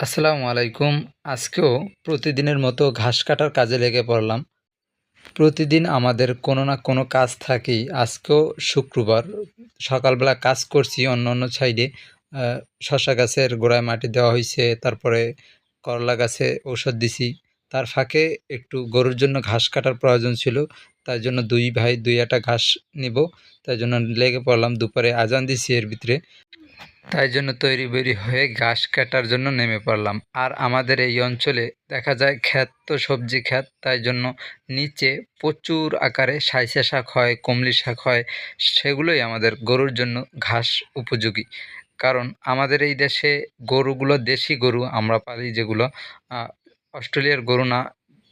আসসালামু আলাইকুম। আজকেও প্রতিদিনের মতো ঘাস কাটার কাজে লেগে পড়লাম। প্রতিদিন আমাদের কোনো না কোনো কাজ থাকেই। আজকেও শুক্রবার, সকালবেলা কাজ করছি অন্য অন্য সাইডে। শসা গাছের গোড়ায় মাটি দেওয়া হয়েছে, তারপরে করলা গাছে ঔষধ দিছি। তার ফাঁকে একটু গরুর জন্য ঘাস কাটার প্রয়োজন ছিল তাই জন্য দুই ভাই দুই একটা ঘাস নিব তাই জন্য লেগে পড়লাম। দুপুরে আজান দিছি এর ভিতরে। তাই জন্য তৈরি বেরি হয়ে ঘাস কাটার জন্য নেমে পড়লাম। আর আমাদের এই অঞ্চলে দেখা যায় ক্ষেত তো সবজি ক্ষেত, তাই জন্য নিচে প্রচুর আকারে সাইসা শাক হয়, কমলি শাক হয়, সেগুলোই আমাদের গরুর জন্য ঘাস উপযোগী। কারণ আমাদের এই দেশে গরুগুলো দেশি গরু, আমরা পালি যেগুলো অস্ট্রেলিয়ার গরু না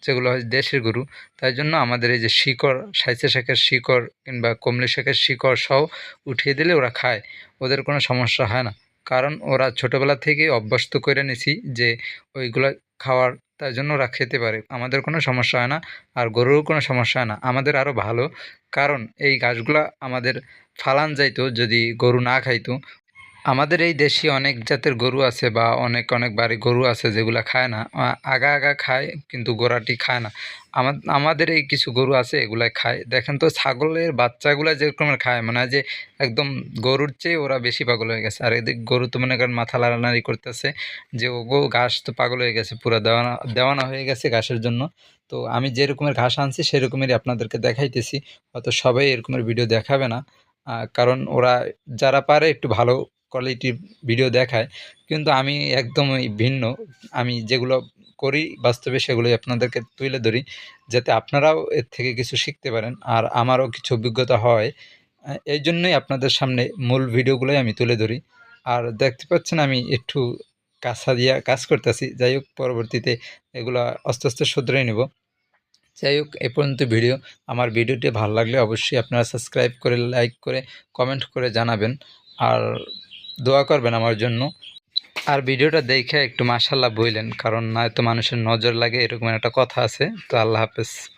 যেগুলো হয় দেশের গরু, তাই জন্য আমাদের এই যে শিকড় সাইসা শাকের শিকড় কিংবা কমলি শাকের শিকড় সহ উঠিয়ে দিলে ওরা খায়, ওদের কোনো সমস্যা হয় না। কারণ ওরা ছোটোবেলা থেকেই অভ্যস্ত করে নিছি যে ওইগুলো খাওয়ার, তাই জন্য ওরা খেতে পারে। আমাদের কোনো সমস্যা হয় না আর গরুরও কোনো সমস্যা হয় না। আমাদের আরও ভালো, কারণ এই ঘাসগুলা আমাদের ফালান যাইতো, যদি গরু না খাইতো আমাদের এই দেশি অনেক জাতের গরু আছে বা অনেক অনেক বাড়ি গরু আছে যেগুলো খায় না। আগা আগা খায় কিন্তু গোড়াটি খায় না। আমা- আমাদের এই কিছু গরু আছে এগুলাই খায়। দেখেন তো ছাগলের বাচ্চাগুলো যেরকমের খায় মানে যে একদম গরুর চেয়ে ওরা বেশি পাগল হয়ে গেছে। আর এদিক গরু তো মনে করেন মাথা লাড়ানাড়ি করতেছে যে ও গো ঘাস তো পাগল হয়ে গেছে, পুরো দেওয়ানা দেওয়ানা হয়ে গেছে ঘাসের জন্য। তো আমি যে রকমের ঘাস আনছি সেরকমেরই আপনাদেরকে দেখাইতেছি। হয়তো সবাই এরকমের ভিডিও দেখাবে না। কারণ ওরা যারা পারে একটু ভালো কোয়ালিটির ভিডিও দেখায়, কিন্তু আমি একদমই ভিন্ন। আমি যেগুলো করি, বাস্তবে সেগুলোই আপনাদেরকে তুলে ধরি, যাতে আপনারাও এর থেকে কিছু শিখতে পারেন। আর আমারও কিছু অভিজ্ঞতা হয়, এই জন্যই আপনাদের সামনে মূল ভিডিওগুলোই আমি তুলে ধরি। আর দেখতে পাচ্ছেন, আমি একটু কাঁচা দিয়া কাজ করতেছি। যাই হোক, পরবর্তীতে এগুলো আস্তে আস্তে শুধরে নেব। যাই হোক, এ পর্যন্ত ভিডিও। আমার ভিডিওটি ভালো লাগলে অবশ্যই আপনারা সাবস্ক্রাইব করে লাইক করে কমেন্ট করে জানাবেন। আর দোয়া করবেন আমার জন্য। আর ভিডিওটা দেখে একটু মাশাল্লাহ বইলেন, কারণ নয়তো মানুষের নজর লাগে, এরকম একটা কথা আছে। তো আল্লাহ হাফেজ।